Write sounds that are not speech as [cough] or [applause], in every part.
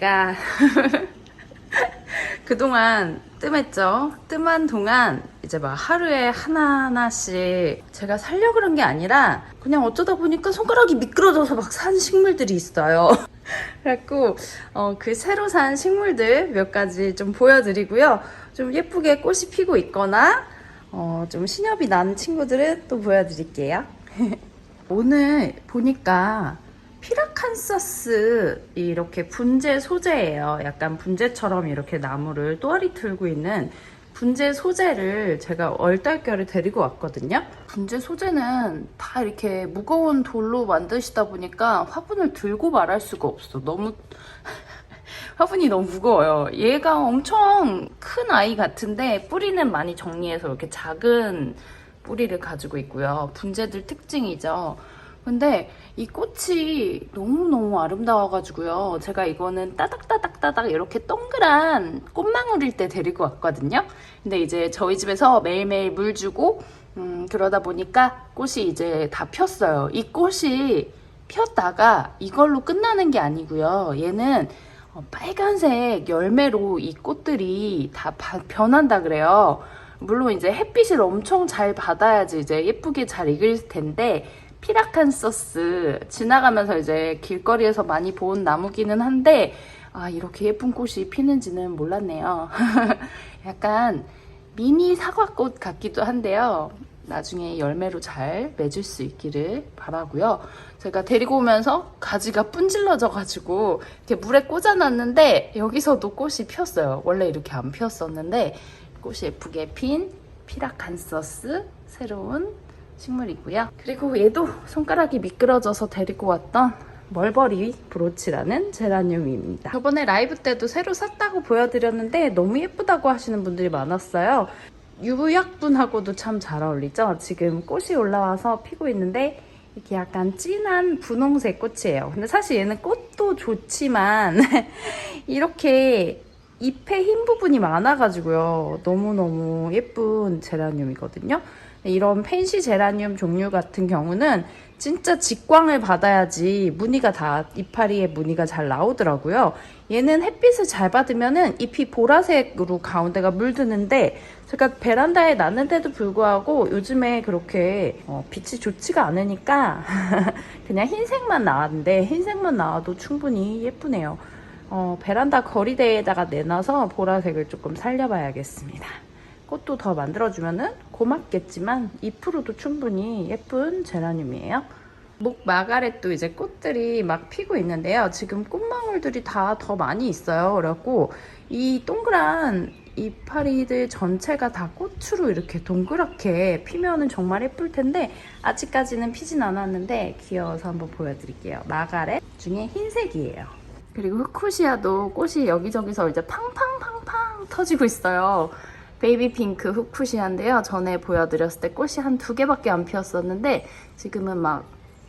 제가 [laughs] 그동안 뜸했죠. 뜸한 동안 이제 막 하루에 하나하나씩 제가 살려 그런 게 아니라 그냥 어쩌다 보니까 손가락이 미끄러져서 막 산 식물들이 있어요. [laughs] 그래갖고 어, 그 새로 산 식물들 몇 가지 좀 보여드리고요. 좀 예쁘게 꽃이 피고 있거나 어, 좀 신엽이 난 친구들은 또 보여드릴게요. [laughs] 오늘 보니까 피라칸사스 이렇게 분재 소재예요. 약간 분재처럼 이렇게 나무를 또아리 틀고 있는 분재 소재를 제가 얼떨결에 데리고 왔거든요. 분재 소재는 다 이렇게 무거운 돌로 만드시다 보니까 화분을 들고 말할 수가 없어. 너무 [laughs] 화분이 너무 무거워요. 얘가 엄청 큰 아이 같은데 뿌리는 많이 정리해서 이렇게 작은 뿌리를 가지고 있고요. 분재들 특징이죠. 근데 이 꽃이 너무너무 아름다워가지고요. 제가 이거는 따닥따닥따닥 이렇게 동그란 꽃망울일 때 데리고 왔거든요. 근데 이제 저희 집에서 매일매일 물 주고, 음, 그러다 보니까 꽃이 이제 다 폈어요. 이 꽃이 폈다가 이걸로 끝나는 게 아니고요. 얘는 어, 빨간색 열매로 이 꽃들이 다 바- 변한다 그래요. 물론 이제 햇빛을 엄청 잘 받아야지 이제 예쁘게 잘 익을 텐데 피라칸서스 지나가면서 이제 길거리에서 많이 본 나무기는 한데 아 이렇게 예쁜 꽃이 피는지는 몰랐네요. [laughs] 약간 미니 사과꽃 같기도 한데요. 나중에 열매로 잘 맺을 수 있기를 바라고요. 제가 데리고 오면서 가지가 분질러져 가지고 이렇게 물에 꽂아놨는데 여기서도 꽃이 피었어요. 원래 이렇게 안 피었었는데 꽃이 예쁘게 핀 피라칸서스 새로운 식물이고요. 그리고 얘도 손가락이 미끄러져서 데리고 왔던 멀버리 브로치라는 제라늄입니다. 저번에 라이브 때도 새로 샀다고 보여드렸는데 너무 예쁘다고 하시는 분들이 많았어요. 유약분하고도 참 잘 어울리죠? 지금 꽃이 올라와서 피고 있는데 이렇게 약간 진한 분홍색 꽃이에요. 근데 사실 얘는 꽃도 좋지만 [laughs] 이렇게 잎의 흰 부분이 많아가지고요. 너무너무 예쁜 제라늄이거든요. 이런 펜시 제라늄 종류 같은 경우는 진짜 직광을 받아야지 무늬가 다 이파리에 무늬가 잘 나오더라고요. 얘는 햇빛을 잘 받으면은 잎이 보라색으로 가운데가 물드는데 제가 베란다에 놨는데도 불구하고 요즘에 그렇게 어, 빛이 좋지가 않으니까 [laughs] 그냥 흰색만 나왔는데 흰색만 나와도 충분히 예쁘네요. 어, 베란다 거리대에다가 내놔서 보라색을 조금 살려봐야겠습니다. 꽃도 더 만들어주면은 고맙겠지만 잎으로도 충분히 예쁜 제라늄이에요. 목 마가렛도 이제 꽃들이 막 피고 있는데요. 지금 꽃망울들이 다 더 많이 있어요. 그래갖고 이 동그란 이파리들 전체가 다 꽃으로 이렇게 동그랗게 피면은 정말 예쁠 텐데 아직까지는 피진 않았는데 귀여워서 한번 보여드릴게요. 마가렛 중에 흰색이에요. 그리고 후쿠시아도 꽃이 여기저기서 이제 팡팡팡팡 터지고 있어요. 베이비 핑크 후쿠시아인데요. 전에 보여드렸을 때 꽃이 한 두 개밖에 안 피었었는데 지금은 막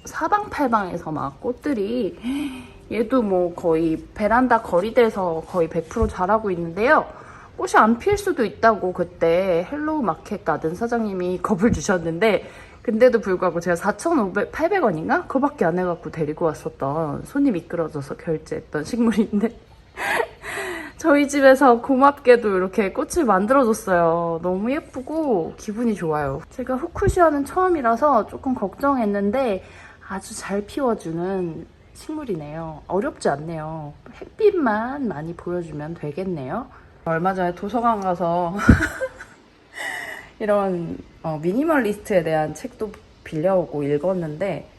사방팔방에서 막 꽃들이 [gasps] 얘도 뭐 거의 베란다 거리대에서 거의 100% 자라고 있는데요. 꽃이 안 필 수도 있다고 그때 헬로우 마켓 가든 사장님이 [laughs] 겁을 주셨는데 근데도 불구하고 제가 4,500, 800원인가? 그거밖에 안 해갖고 데리고 왔었던 손이 미끄러져서 결제했던 식물인데 저희 집에서 고맙게도 이렇게 꽃을 만들어줬어요. 너무 예쁘고 기분이 좋아요. 제가 후쿠시아는 처음이라서 조금 걱정했는데 아주 잘 피워주는 식물이네요. 어렵지 않네요. 햇빛만 많이 보여주면 되겠네요. 얼마 전에 도서관 가서 [laughs] 이런 어, 미니멀리스트에 대한 책도 빌려오고 읽었는데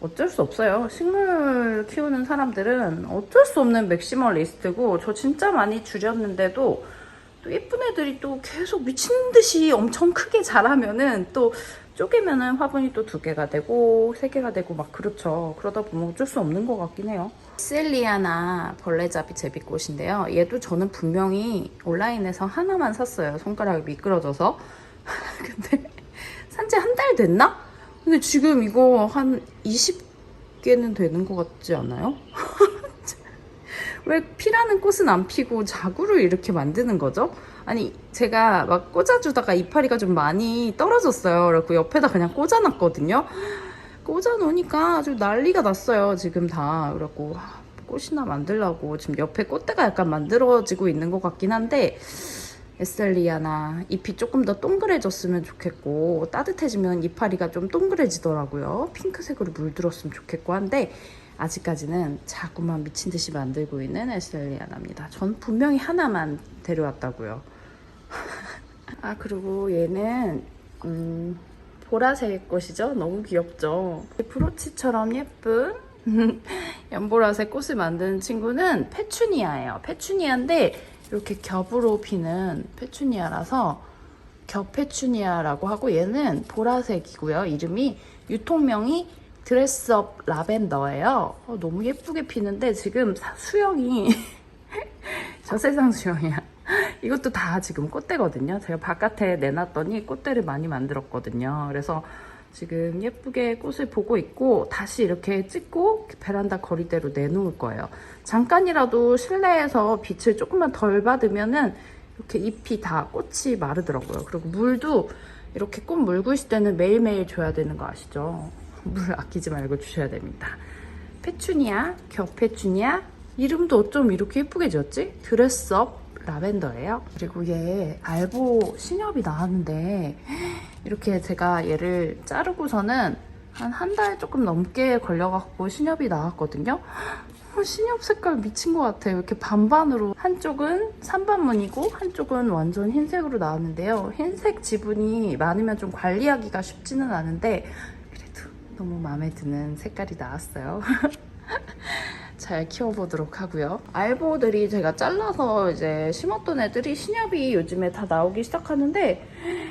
어쩔 수 없어요. 식물 키우는 사람들은 어쩔 수 없는 맥시멀 리스트고 저 진짜 많이 줄였는데도 또 예쁜 애들이 또 계속 미친 듯이 엄청 크게 자라면은 또 쪼개면은 화분이 또 두 개가 되고 세 개가 되고 막 그렇죠. 그러다 보면 어쩔 수 없는 것 같긴 해요. 셀리아나 벌레잡이 제비꽃인데요. 얘도 저는 분명히 온라인에서 하나만 샀어요. 손가락이 미끄러져서. [laughs] 근데 산지 한 달 됐나? 근데 지금 이거 한 20개는 되는 것 같지 않아요? [laughs] 왜 피라는 꽃은 안 피고 자구를 이렇게 만드는 거죠? 아니 제가 막 꽂아주다가 이파리가 좀 많이 떨어졌어요. 그래갖고 옆에다 그냥 꽂아놨거든요. 꽂아놓으니까 아주 난리가 났어요. 지금 다. 그래갖고 아, 꽃이나 만들려고 지금 옆에 꽃대가 약간 만들어지고 있는 것 같긴 한데 에셀리아나 잎이 조금 더 동그래졌으면 좋겠고 따뜻해지면 이파리가 좀 동그래지더라고요. 핑크색으로 물들었으면 좋겠고 한데 아직까지는 자꾸만 미친 듯이 만들고 있는 에셀리아나입니다. 전 분명히 하나만 데려왔다고요. [laughs] 아 그리고 얘는 음, 보라색 꽃이죠. 너무 귀엽죠. 브로치처럼 예쁜 [laughs] 연보라색 꽃을 만드는 친구는 페추니아예요. 페추니아인데 이렇게 겹으로 피는 페추니아라서 겹페추니아라고 하고 얘는 보라색이고요. 이름이 유통명이 드레스업 라벤더예요. 어, 너무 예쁘게 피는데 지금 사- 수영이 [laughs] 저 세상 수영이야. 이것도 다 지금 꽃대거든요. 제가 바깥에 내놨더니 꽃대를 많이 만들었거든요. 그래서 지금 예쁘게 꽃을 보고 있고 다시 이렇게 찍고 베란다 거리대로 내놓을 거예요. 잠깐이라도 실내에서 빛을 조금만 덜 받으면은 이렇게 잎이 다 꽃이 마르더라고요. 그리고 물도 이렇게 꽃 물고 있을 때는 매일매일 줘야 되는 거 아시죠? 물 아끼지 말고 주셔야 됩니다. 페추니아, 겹페추니아 이름도 어쩜 이렇게 예쁘게 지었지? 드레스업 라벤더예요. 그리고 얘 알보 신엽이 나왔는데 이렇게 제가 얘를 자르고서는 한 한 달 조금 넘게 걸려갖고 신엽이 나왔거든요. 어, 신엽 색깔 미친 것 같아요. 이렇게 반반으로 한쪽은 삼반무늬고 한쪽은 완전 흰색으로 나왔는데요. 흰색 지분이 많으면 좀 관리하기가 쉽지는 않은데 그래도 너무 마음에 드는 색깔이 나왔어요. [laughs] 잘 키워보도록 하고요. 알보들이 제가 잘라서 이제 심었던 애들이 신엽이 요즘에 다 나오기 시작하는데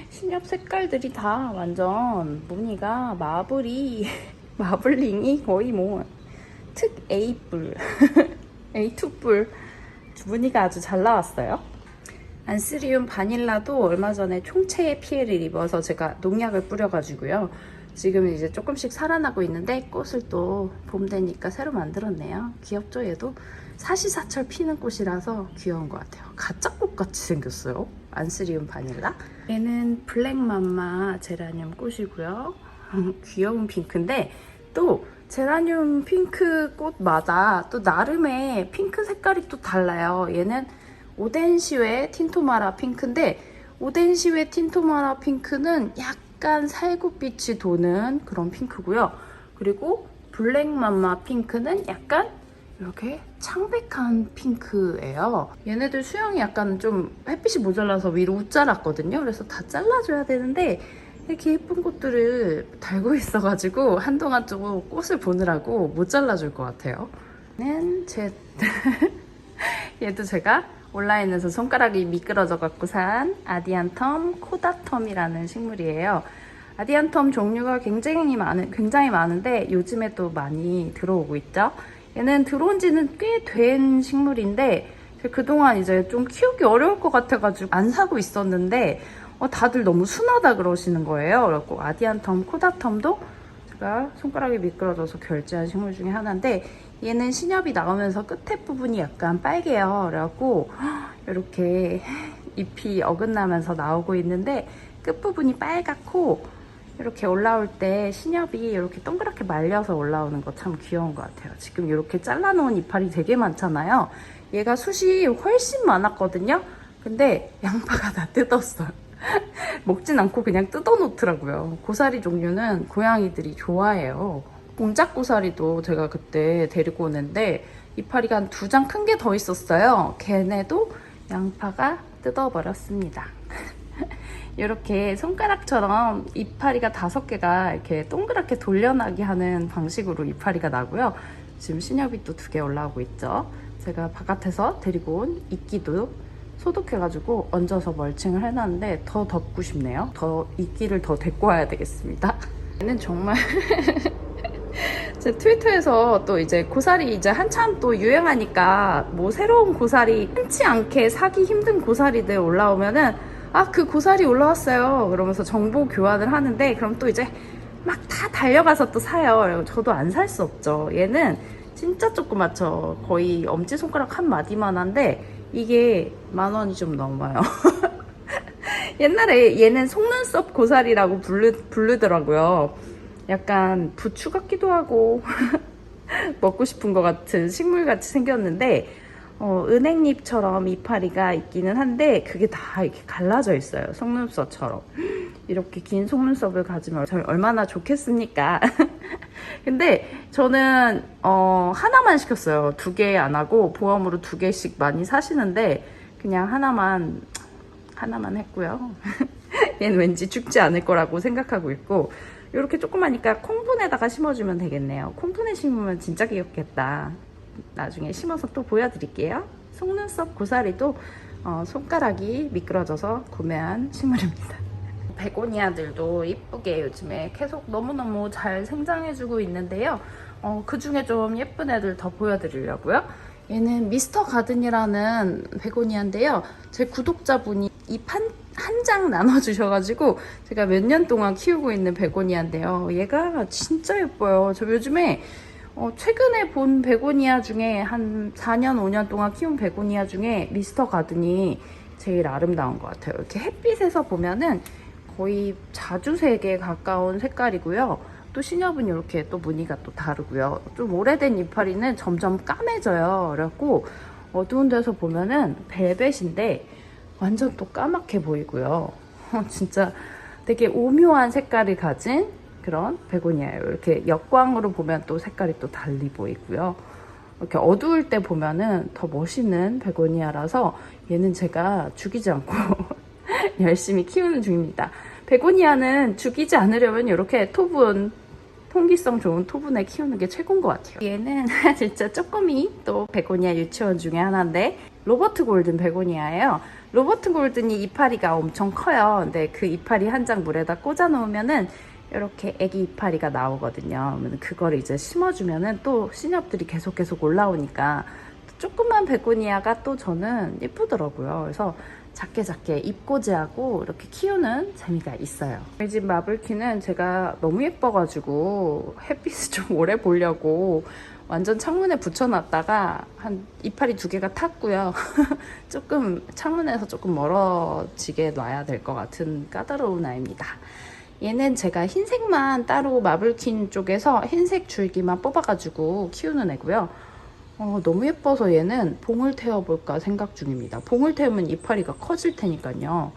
신엽 색깔들이 다 완전 무늬가 마블이 [laughs] 마블링이 거의 뭐 특 A뿔 [laughs] A2뿔 무늬가 아주 잘 나왔어요. 안스리움 바닐라도 얼마 전에 총체에 피해를 입어서 제가 농약을 뿌려가지고요. 지금 이제 조금씩 살아나고 있는데 꽃을 또 봄 되니까 새로 만들었네요. 귀엽죠 얘도? 사시사철 피는 꽃이라서 귀여운 것 같아요. 가짜 꽃 같이 생겼어요. 안스리움 바닐라. 얘는 블랙맘마 제라늄 꽃이고요. [laughs] 귀여운 핑크인데 또 제라늄 핑크 꽃마다 또 나름의 핑크 색깔이 또 달라요. 얘는 오덴시웨 틴토마라 핑크인데 오덴시웨 틴토마라 핑크는 약간 살구빛이 도는 그런 핑크고요. 그리고 블랙맘마 핑크는 약간 이렇게 창백한 핑크예요. 얘네들 수영이 약간 좀 햇빛이 모자라서 위로 웃자랐거든요. 그래서 다 잘라줘야 되는데 이렇게 예쁜 꽃들을 달고 [laughs] 있어가지고 한동안 좀 꽃을 보느라고 못 잘라줄 것 같아요. 얘는 제 [laughs] 얘도 제가 온라인에서 손가락이 미끄러져 갖고 산 아디안텀 코다텀이라는 식물이에요. 아디안텀 종류가 굉장히 많은 굉장히 많은데 요즘에 또 많이 들어오고 있죠. 얘는 들어온 지는 꽤 된 식물인데 그동안 이제 좀 키우기 어려울 것 같아가지고 안 사고 있었는데 어, 다들 너무 순하다 그러시는 거예요. 그래갖고 아디안텀 코다텀도 제가 손가락이 미끄러져서 결제한 식물 중에 하나인데 얘는 신엽이 나오면서 끝에 부분이 약간 빨개요. 그래갖고 [gasps] 이렇게 잎이 어긋나면서 나오고 있는데 끝부분이 빨갛고 이렇게 올라올 때 신엽이 이렇게 동그랗게 말려서 올라오는 거 참 귀여운 것 같아요. 지금 이렇게 잘라놓은 이파리 되게 많잖아요. 얘가 숱이 훨씬 많았거든요. 근데 양파가 다 뜯었어요. [laughs] 먹진 않고 그냥 뜯어놓더라고요. 고사리 종류는 고양이들이 좋아해요. 공작 고사리도 제가 그때 데리고 오는데 이파리가 한 두 장 큰 게 더 있었어요. 걔네도 양파가 뜯어버렸습니다. [laughs] 이렇게 손가락처럼 이파리가 다섯 개가 이렇게 동그랗게 돌려나게 하는 방식으로 이파리가 나고요. 지금 신엽이 또 두 개 올라오고 있죠. 제가 바깥에서 데리고 온 이끼도 소독해가지고 얹어서 멀칭을 해놨는데 더 덮고 싶네요. 더 이끼를 더 데리고 와야 되겠습니다. [laughs] 얘는 정말 [laughs] [laughs] 제 트위터에서 또 이제 고사리 이제 한참 또 유행하니까 뭐 새로운 고사리 흔치 않게 사기 힘든 고사리들 올라오면은 아 그 고사리 올라왔어요. 그러면서 정보 교환을 하는데 그럼 또 이제 막 다 달려가서 또 사요. 저도 안 살 수 없죠. 얘는 진짜 조그맣죠. 거의 엄지손가락 한 마디만 한데 이게 만 원이 좀 넘어요. [laughs] 옛날에 얘는 속눈썹 고사리라고 부르, 부르더라고요 약간 부추 같기도 하고 [laughs] 먹고 싶은 것 같은 식물같이 생겼는데 어, 은행잎처럼 이파리가 있기는 한데 그게 다 이렇게 갈라져 있어요. 속눈썹처럼. [gasps] 이렇게 긴 속눈썹을 가지면 저 얼마나 좋겠습니까? [laughs] 근데 저는 어, 하나만 시켰어요. 두 개 안 하고 보험으로 두 개씩 많이 사시는데 그냥 하나만 하나만 했고요. [laughs] 얘는 왠지 죽지 않을 거라고 생각하고 있고 이렇게 조그마니까 콩분에다가 심어주면 되겠네요. 콩분에 심으면 진짜 귀엽겠다. 나중에 심어서 또 보여드릴게요. 속눈썹 고사리도 어, 손가락이 미끄러져서 구매한 식물입니다. [laughs] 베고니아들도 이쁘게 요즘에 계속 너무너무 잘 생장해주고 있는데요. 어, 그 중에 좀 예쁜 애들 더 보여드리려고요. 얘는 미스터 가든이라는 베고니아인데요. 제 구독자분이 잎한 장 나눠주셔가지고 제가 몇 년 동안 키우고 있는 베고니아인데요. 얘가 진짜 예뻐요. 저 요즘에 어, 최근에 본 베고니아 중에 한 4년, 5년 동안 키운 베고니아 중에 미스터 가든이 제일 아름다운 것 같아요. 이렇게 햇빛에서 보면은 거의 자주색에 가까운 색깔이고요. 또 신엽은 이렇게 또 무늬가 또 다르고요. 좀 오래된 이파리는 점점 까매져요. 그래갖고 어두운 데서 보면은 벨벳인데 완전 또 까맣게 보이고요. 어, 진짜 되게 오묘한 색깔을 가진 그런 베고니아예요. 이렇게 역광으로 보면 또 색깔이 또 달리 보이고요. 이렇게 어두울 때 보면은 더 멋있는 베고니아라서 얘는 제가 죽이지 않고 [laughs] 열심히 키우는 중입니다. 베고니아는 죽이지 않으려면 이렇게 토분, 통기성 좋은 토분에 키우는 게 최고인 것 같아요. 얘는 [laughs] 진짜 쪼꼬미 또 베고니아 유치원 중에 하나인데 로버트 골든 베고니아예요. 로버트 골든이 이파리가 엄청 커요. 근데 그 이파리 한 장 물에다 꽂아 놓으면은 이렇게 애기 이파리가 나오거든요. 그걸 이제 심어주면은 또 신엽들이 계속 계속 올라오니까 조그만 베고니아가 또 저는 예쁘더라고요. 그래서 작게 작게 잎꽂이하고 이렇게 키우는 재미가 있어요. 이집 마블키는 제가 너무 예뻐가지고 햇빛을 [laughs] 좀 오래 보려고 완전 창문에 붙여놨다가 한 이파리 두 개가 탔고요. [laughs] 조금 창문에서 조금 멀어지게 놔야 될 것 같은 까다로운 아이입니다. 얘는 제가 흰색만 따로 마블킨 쪽에서 흰색 줄기만 뽑아가지고 키우는 애고요. 어, 너무 예뻐서 얘는 봉을 태워볼까 생각 중입니다. 봉을 태우면 이파리가 커질 테니까요.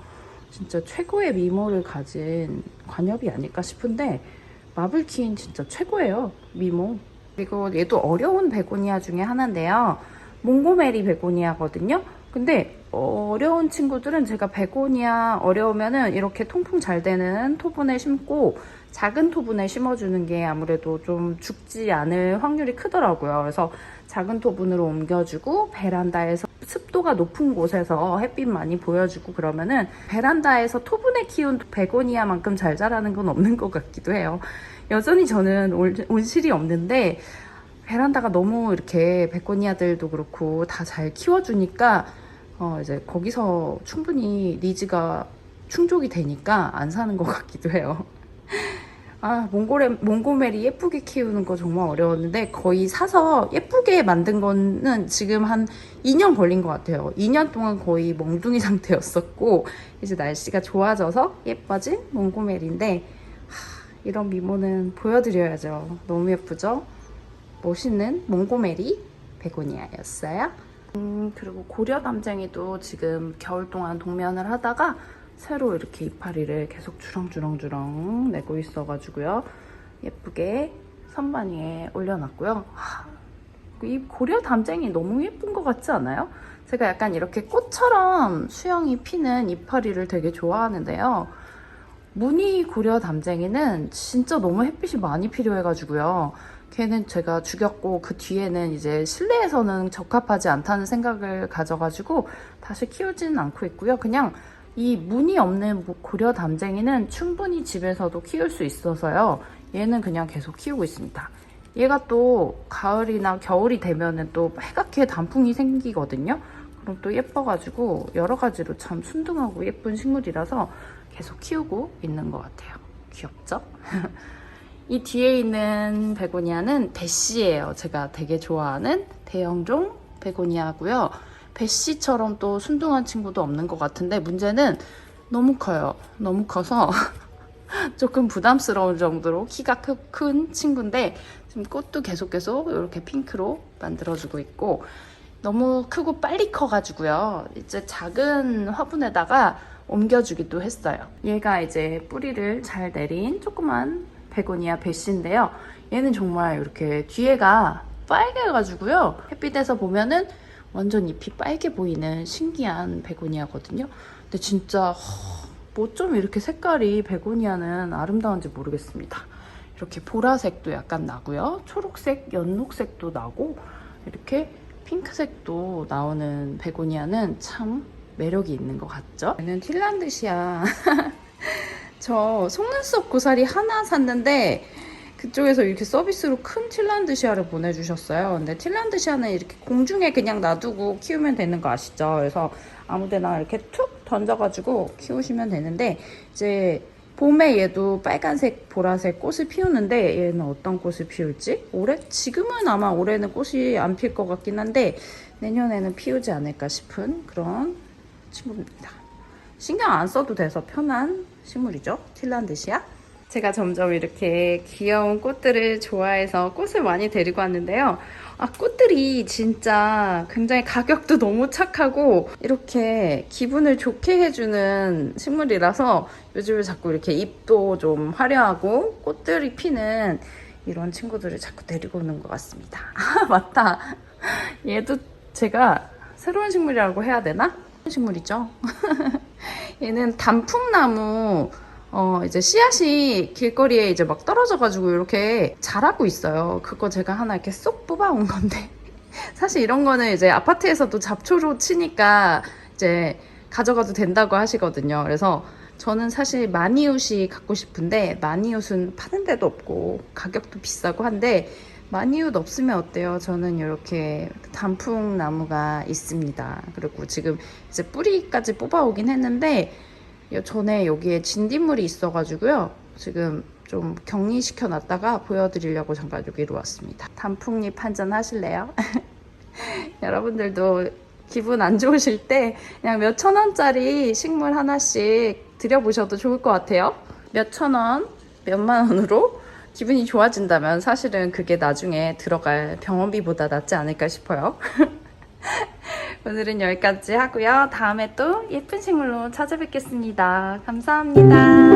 진짜 최고의 미모를 가진 관엽이 아닐까 싶은데 마블킨 진짜 최고예요. 미모. 그리고 얘도 어려운 베고니아 중에 하나인데요. 몽고메리 베고니아거든요. 근데 어려운 친구들은 제가 베고니아 어려우면은 이렇게 통풍 잘 되는 토분에 심고 작은 토분에 심어주는 게 아무래도 좀 죽지 않을 확률이 크더라고요. 그래서 작은 토분으로 옮겨주고 베란다에서 습도가 높은 곳에서 햇빛 많이 보여주고 그러면은 베란다에서 토분에 키운 베고니아만큼 잘 자라는 건 없는 것 같기도 해요. 여전히 저는 올- 온실이 없는데 베란다가 너무 이렇게 베고니아들도 그렇고 다 잘 키워주니까 어 이제 거기서 충분히 니즈가 충족이 되니까 안 사는 것 같기도 해요. 아, 몽고레, 몽고메리 예쁘게 키우는 거 정말 어려웠는데 거의 사서 예쁘게 만든 거는 지금 한 2년 걸린 것 같아요. 2년 동안 거의 멍둥이 [laughs] 상태였었고 이제 날씨가 좋아져서 예뻐진 몽고메리인데 하, 이런 미모는 보여드려야죠. 너무 예쁘죠? 멋있는 몽고메리 베고니아였어요. 음, 그리고 고려 담쟁이도 지금 겨울 동안 동면을 하다가 새로 이렇게 이파리를 계속 주렁주렁주렁 내고 있어가지고요. 예쁘게 선반 위에 올려놨고요. 하, 이 고려 담쟁이 너무 예쁜 것 같지 않아요? 제가 약간 이렇게 꽃처럼 수영이 피는 이파리를 되게 좋아하는데요. 무늬 고려 담쟁이는 진짜 너무 햇빛이 많이 필요해가지고요. 걔는 제가 죽였고 그 뒤에는 이제 실내에서는 적합하지 않다는 생각을 가져가지고 다시 키우지는 않고 있고요. 그냥 이 무늬 없는 고려 담쟁이는 충분히 집에서도 키울 수 있어서요. 얘는 그냥 계속 키우고 있습니다. 얘가 또 가을이나 겨울이 되면은 또 빨갛게 단풍이 생기거든요. 그럼 또 예뻐가지고 여러 가지로 참 순둥하고 예쁜 식물이라서 계속 키우고 있는 것 같아요. 귀엽죠? [laughs] 이 뒤에 있는 베고니아는 배씨예요. 제가 되게 좋아하는 대형종 베고니아고요. 배씨처럼 또 순둥한 친구도 없는 것 같은데 문제는 너무 커요. 너무 커서 [laughs] 조금 부담스러운 정도로 키가 크- 큰 친구인데 지금 꽃도 계속 계속 이렇게 핑크로 만들어주고 있고 너무 크고 빨리 커가지고요. 이제 작은 화분에다가 옮겨주기도 했어요. 얘가 이제 뿌리를 잘 내린 조그만 베고니아 배씨인데요. 얘는 정말 이렇게 뒤에가 빨개가지고요. 햇빛에서 보면은 완전 잎이 빨개 보이는 신기한 베고니아거든요. 근데 진짜 뭐 좀 이렇게 색깔이 베고니아는 아름다운지 모르겠습니다. 이렇게 보라색도 약간 나고요. 초록색, 연록색도 나고 이렇게 핑크색도 나오는 베고니아는 참 매력이 있는 것 같죠? 얘는 틸란드시아. [laughs] 저 속눈썹 고사리 하나 샀는데 그쪽에서 이렇게 서비스로 큰 틸란드시아를 보내주셨어요. 근데 틸란드시아는 이렇게 공중에 그냥 놔두고 키우면 되는 거 아시죠? 그래서 아무데나 이렇게 툭 던져가지고 키우시면 되는데 이제 봄에 얘도 빨간색, 보라색 꽃을 피우는데 얘는 어떤 꽃을 피울지? 올해? 지금은 아마 올해는 꽃이 안 필 것 같긴 한데 내년에는 피우지 않을까 싶은 그런 친구입니다. 신경 안 써도 돼서 편한 식물이죠. 틸란드시아. 제가 점점 이렇게 귀여운 꽃들을 좋아해서 꽃을 많이 데리고 왔는데요. 아, 꽃들이 진짜 굉장히 가격도 너무 착하고 이렇게 기분을 좋게 해주는 식물이라서 요즘에 자꾸 이렇게 잎도 좀 화려하고 꽃들이 피는 이런 친구들을 자꾸 데리고 오는 것 같습니다. [laughs] 아, 맞다. 얘도 제가 새로운 식물이라고 해야 되나? 식물이죠. [laughs] 얘는 단풍나무 어 이제 씨앗이 길거리에 이제 막 떨어져가지고 이렇게 자라고 있어요. 그거 제가 하나 이렇게 쏙 뽑아온 건데 [laughs] 사실 이런 거는 이제 아파트에서도 잡초로 치니까 이제 가져가도 된다고 하시거든요. 그래서 저는 사실 마니웃이 갖고 싶은데 마니웃은 파는 데도 없고 가격도 비싸고 한데 마니웃 없으면 어때요? 저는 이렇게 단풍 나무가 있습니다. 그리고 지금 이제 뿌리까지 뽑아오긴 했는데 요- 전에 여기에 진딧물이 있어가지고요. 지금 좀 격리시켜 놨다가 보여드리려고 잠깐 여기로 왔습니다. 단풍잎 한잔 하실래요? [laughs] 여러분들도 기분 안 좋으실 때 그냥 몇 천 원짜리 식물 하나씩 드려보셔도 좋을 것 같아요. 몇 천 원, 몇만 원으로 기분이 좋아진다면 사실은 그게 나중에 들어갈 병원비보다 낫지 않을까 싶어요. [laughs] 오늘은 여기까지 하고요. 다음에 또 예쁜 식물로 찾아뵙겠습니다. 감사합니다.